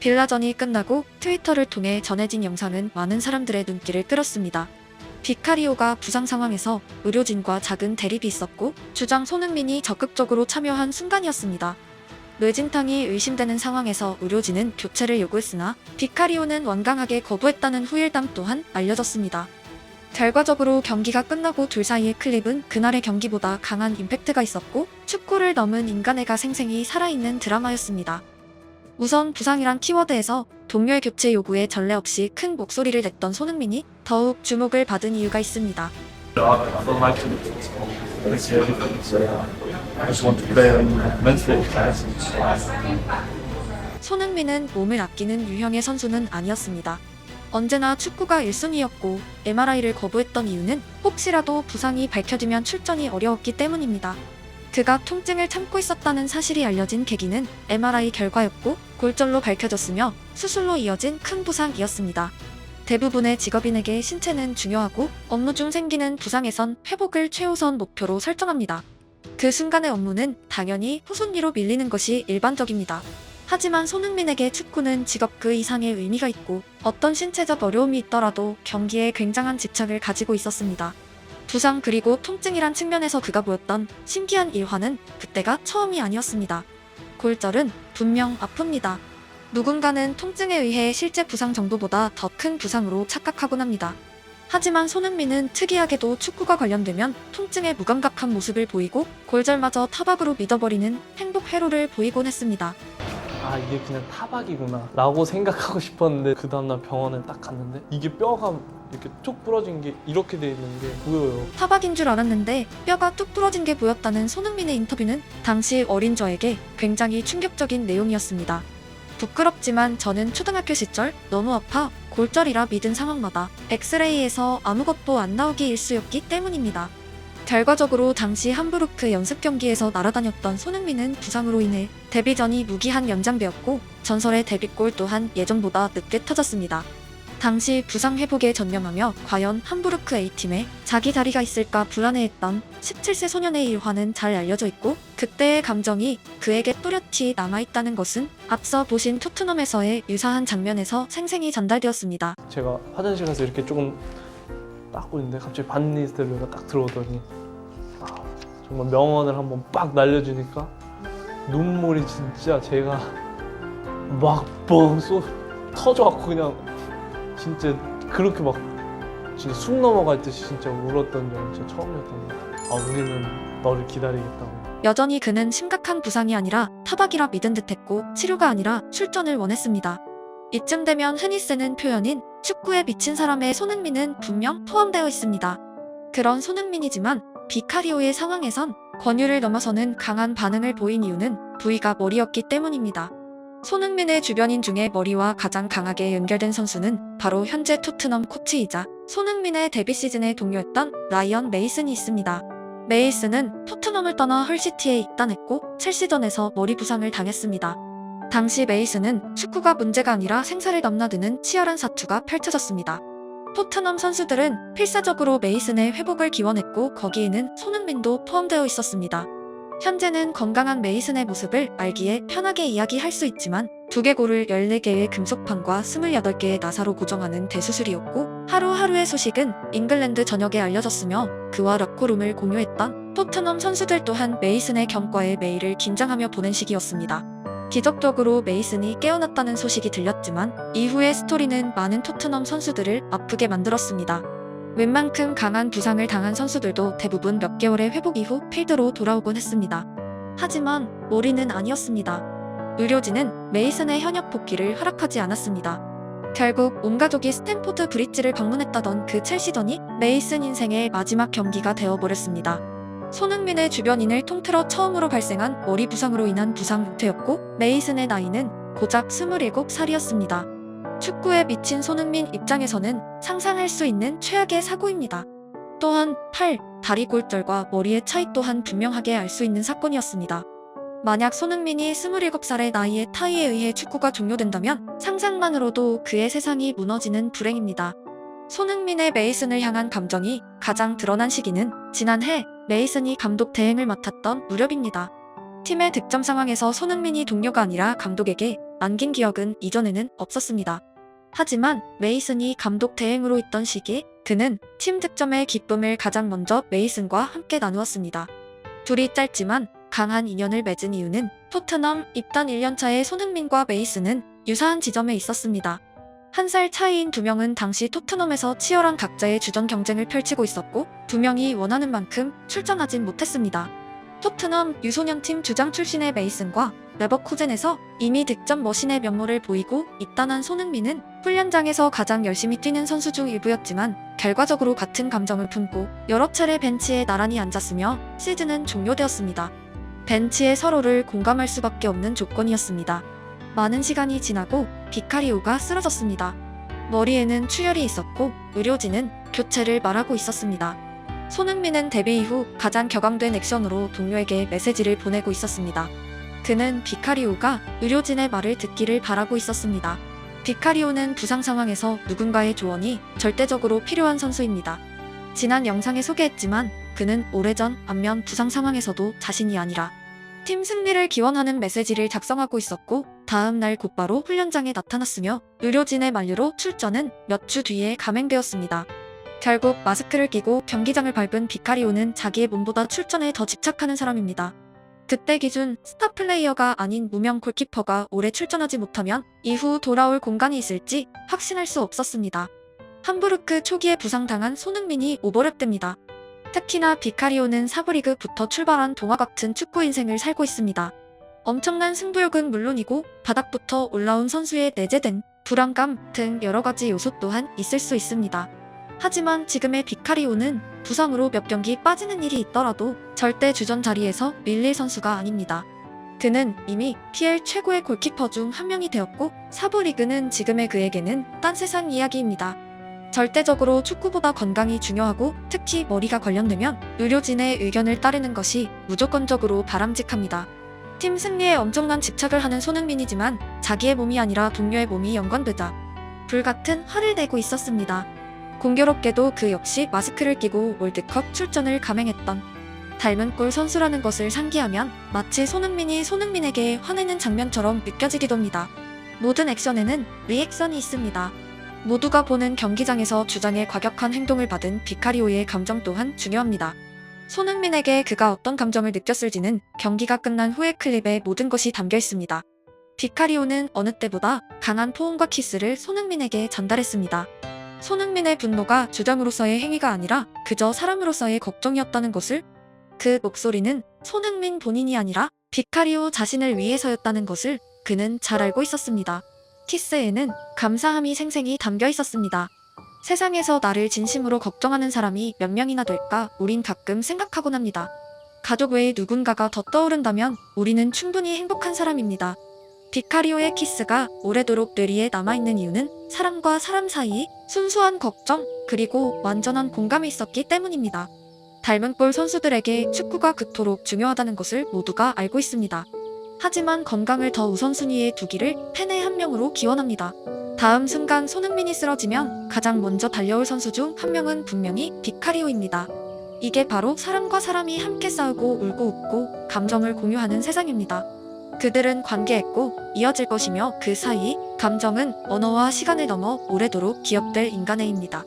빌라전이 끝나고 트위터를 통해 전해진 영상은 많은 사람들의 눈길을 끌었습니다. 비카리오가 부상 상황에서 의료진과 작은 대립이 있었고 주장 손흥민이 적극적으로 참여한 순간이었습니다. 뇌진탕이 의심되는 상황에서 의료진은 교체를 요구했으나 비카리오는 완강하게 거부했다는 후일담 또한 알려졌습니다. 결과적으로 경기가 끝나고 둘 사이의 클립은 그날의 경기보다 강한 임팩트가 있었고 축구를 넘은 인간애가 생생히 살아있는 드라마였습니다. 우선 부상이란 키워드에서 동료의 교체 요구에 전례 없이 큰 목소리를 냈던 손흥민이 더욱 주목을 받은 이유가 있습니다. 손흥민은 몸을 아끼는 유형의 선수는 아니었습니다. 언제나 축구가 1순위였고 MRI를 거부했던 이유는 혹시라도 부상이 밝혀지면 출전이 어려웠기 때문입니다. 그가 통증을 참고 있었다는 사실이 알려진 계기는 MRI 결과였고 골절로 밝혀졌으며 수술로 이어진 큰 부상이었습니다. 대부분의 직업인에게 신체는 중요하고 업무 중 생기는 부상에선 회복을 최우선 목표로 설정합니다. 그 순간의 업무는 당연히 후순위로 밀리는 것이 일반적입니다. 하지만 손흥민에게 축구는 직업 그 이상의 의미가 있고 어떤 신체적 어려움이 있더라도 경기에 굉장한 집착을 가지고 있었습니다. 부상 그리고 통증이란 측면에서 그가 보였던 신기한 일화는 그때가 처음이 아니었습니다. 골절은 분명 아픕니다. 누군가는 통증에 의해 실제 부상 정도보다 더 큰 부상으로 착각하곤 합니다. 하지만 손흥민은 특이하게도 축구가 관련되면 통증에 무감각한 모습을 보이고 골절마저 타박으로 믿어버리는 행복 회로를 보이곤 했습니다. 아 이게 그냥 타박이구나 라고 생각하고 싶었는데 그 다음날 병원에 딱 갔는데 이게 뼈가 이렇게 쭉 부러진 게 이렇게 돼 있는 게 보여요 타박인 줄 알았는데 뼈가 뚝 부러진 게 보였다는 손흥민의 인터뷰는 당시 어린 저에게 굉장히 충격적인 내용이었습니다. 부끄럽지만 저는 초등학교 시절 너무 아파 골절이라 믿은 상황마다 엑스레이에서 아무것도 안 나오기 일쑤였기 때문입니다. 결과적으로 당시 함부르크 연습 경기에서 날아다녔던 손흥민은 부상으로 인해 데뷔전이 무기한 연장되었고 전설의 데뷔골 또한 예전보다 늦게 터졌습니다. 당시 부상 회복에 전념하며 과연 함부르크 A팀에 자기 자리가 있을까 불안해했던 17세 소년의 일화는 잘 알려져 있고 그때의 감정이 그에게 또렷이 남아있다는 것은 앞서 보신 토트넘에서의 유사한 장면에서 생생히 전달되었습니다. 제가 화장실 가서 이렇게 조금 닦고 있는데 갑자기 반니스텔로가 딱 들어오더니 아, 정말 명언을 한번 빡 날려주니까 눈물이 진짜 제가 막뻥 쏟 터져갖고 그냥 진짜 그렇게 막 진짜 숨 넘어갈 듯이 진짜 울었던 적이 진짜 처음이었던 것 같아요. 아 우리는 너를 기다리겠다고. 여전히 그는 심각한 부상이 아니라 타박이라 믿은 듯했고 치료가 아니라 출전을 원했습니다. 이쯤 되면 흔히 쓰는 표현인 축구에 미친 사람의 손흥민은 분명 포함되어 있습니다. 그런 손흥민이지만 비카리오의 상황에선 권유를 넘어서는 강한 반응을 보인 이유는 부위가 머리였기 때문입니다. 손흥민의 주변인 중에 머리와 가장 강하게 연결된 선수는 바로 현재 토트넘 코치이자 손흥민의 데뷔 시즌의 동료였던 라이언 메이슨이 있습니다. 메이슨은 토트넘을 떠나 헐시티에 입단했고 첼시전에서 머리 부상을 당했습니다. 당시 메이슨은 축구가 문제가 아니라 생사를 넘나드는 치열한 사투가 펼쳐졌습니다. 토트넘 선수들은 필사적으로 메이슨의 회복을 기원했고 거기에는 손흥민도 포함되어 있었습니다. 현재는 건강한 메이슨의 모습을 알기에 편하게 이야기할 수 있지만 두개골을 14개의 금속판과 28개의 나사로 고정하는 대수술이었고 하루하루의 소식은 잉글랜드 전역에 알려졌으며 그와 락코룸을 공유했던 토트넘 선수들 또한 메이슨의 경과에 메일을 긴장하며 보낸 시기였습니다. 기적적으로 메이슨이 깨어났다는 소식이 들렸지만 이후의 스토리는 많은 토트넘 선수들을 아프게 만들었습니다. 웬만큼 강한 부상을 당한 선수들도 대부분 몇 개월의 회복 이후 필드로 돌아오곤 했습니다. 하지만 모리는 아니었습니다. 의료진은 메이슨의 현역 복귀를 허락하지 않았습니다. 결국 온 가족이 스탠포드 브릿지를 방문했다던 그 첼시전이 메이슨 인생의 마지막 경기가 되어버렸습니다. 손흥민의 주변인을 통틀어 처음으로 발생한 머리 부상으로 인한 부상 은퇴였고 메이슨의 나이는 고작 27살이었습니다. 축구에 미친 손흥민 입장에서는 상상할 수 있는 최악의 사고입니다. 또한 팔, 다리 골절과 머리의 차이 또한 분명하게 알 수 있는 사건이었습니다. 만약 손흥민이 27살의 나이에 타이에 의해 축구가 종료된다면 상상만으로도 그의 세상이 무너지는 불행입니다. 손흥민의 메이슨을 향한 감정이 가장 드러난 시기는 지난해 메이슨이 감독 대행을 맡았던 무렵입니다. 팀의 득점 상황에서 손흥민이 동료가 아니라 감독에게 남긴 기억은 이전에는 없었습니다. 하지만 메이슨이 감독 대행으로 있던 시기 그는 팀 득점의 기쁨을 가장 먼저 메이슨과 함께 나누었습니다. 둘이 짧지만 강한 인연을 맺은 이유는 토트넘 입단 1년차의 손흥민과 메이슨은 유사한 지점에 있었습니다. 한 살 차이인 두 명은 당시 토트넘에서 치열한 각자의 주전 경쟁을 펼치고 있었고 두 명이 원하는 만큼 출전하진 못했습니다. 토트넘 유소년팀 주장 출신의 메이슨과 레버쿠젠에서 이미 득점 머신의 면모를 보이고 입단한 손흥민은 훈련장에서 가장 열심히 뛰는 선수 중 일부였지만 결과적으로 같은 감정을 품고 여러 차례 벤치에 나란히 앉았으며 시즌은 종료되었습니다. 벤치에 서로를 공감할 수밖에 없는 조건이었습니다. 많은 시간이 지나고 비카리오가 쓰러졌습니다. 머리에는 출혈이 있었고 의료진은 교체를 말하고 있었습니다. 손흥민은 데뷔 이후 가장 격앙된 액션으로 동료에게 메시지를 보내고 있었습니다. 그는 비카리오가 의료진의 말을 듣기를 바라고 있었습니다. 비카리오는 부상 상황에서 누군가의 조언이 절대적으로 필요한 선수입니다. 지난 영상에 소개했지만 그는 오래전 안면 부상 상황에서도 자신이 아니라 팀 승리를 기원하는 메시지를 작성하고 있었고 다음 날 곧바로 훈련장에 나타났으며 의료진의 만류로 출전은 몇 주 뒤에 감행되었습니다. 결국 마스크를 끼고 경기장을 밟은 비카리오는 자기의 몸보다 출전에 더 집착하는 사람입니다. 그때 기준 스타 플레이어가 아닌 무명 골키퍼가 오래 출전하지 못하면 이후 돌아올 공간이 있을지 확신할 수 없었습니다. 함부르크 초기에 부상당한 손흥민이 오버랩됩니다. 특히나 비카리오는 사브리그부터 출발한 동화 같은 축구 인생을 살고 있습니다. 엄청난 승부욕은 물론이고 바닥부터 올라온 선수의 내재된 불안감 등 여러 가지 요소 또한 있을 수 있습니다. 하지만 지금의 비카리오는 부상으로 몇 경기 빠지는 일이 있더라도 절대 주전 자리에서 밀릴 선수가 아닙니다. 그는 이미 PL 최고의 골키퍼 중 한 명이 되었고 사부 리그는 지금의 그에게는 딴 세상 이야기입니다. 절대적으로 축구보다 건강이 중요하고 특히 머리가 관련되면 의료진의 의견을 따르는 것이 무조건적으로 바람직합니다. 팀 승리에 엄청난 집착을 하는 손흥민이지만 자기의 몸이 아니라 동료의 몸이 연관되자 불같은 화를 내고 있었습니다. 공교롭게도 그 역시 마스크를 끼고 월드컵 출전을 감행했던 닮은 꼴 선수라는 것을 상기하면 마치 손흥민이 손흥민에게 화내는 장면처럼 느껴지기도 합니다. 모든 액션에는 리액션이 있습니다. 모두가 보는 경기장에서 주장의 과격한 행동을 받은 비카리오의 감정 또한 중요합니다. 손흥민에게 그가 어떤 감정을 느꼈을지는 경기가 끝난 후의 클립에 모든 것이 담겨 있습니다. 비카리오는 어느 때보다 강한 포옹과 키스를 손흥민에게 전달했습니다. 손흥민의 분노가 주장으로서의 행위가 아니라 그저 사람으로서의 걱정이었다는 것을 그 목소리는 손흥민 본인이 아니라 비카리오 자신을 위해서였다는 것을 그는 잘 알고 있었습니다. 키스에는 감사함이 생생히 담겨 있었습니다. 세상에서 나를 진심으로 걱정하는 사람이 몇 명이나 될까 우린 가끔 생각하곤 합니다. 가족 외에 누군가가 더 떠오른다면 우리는 충분히 행복한 사람입니다. 비카리오의 키스가 오래도록 뇌리에 남아있는 이유는 사람과 사람 사이 순수한 걱정 그리고 완전한 공감이 있었기 때문입니다. 닮은 꼴 선수들에게 축구가 그토록 중요하다는 것을 모두가 알고 있습니다. 하지만 건강을 더 우선순위에 두기를 팬의 한 명으로 기원합니다. 다음 순간 손흥민이 쓰러지면 가장 먼저 달려올 선수 중 한 명은 분명히 비카리오입니다. 이게 바로 사람과 사람이 함께 싸우고 울고 웃고 감정을 공유하는 세상입니다. 그들은 관계했고 이어질 것이며 그 사이 감정은 언어와 시간을 넘어 오래도록 기억될 인간의입니다.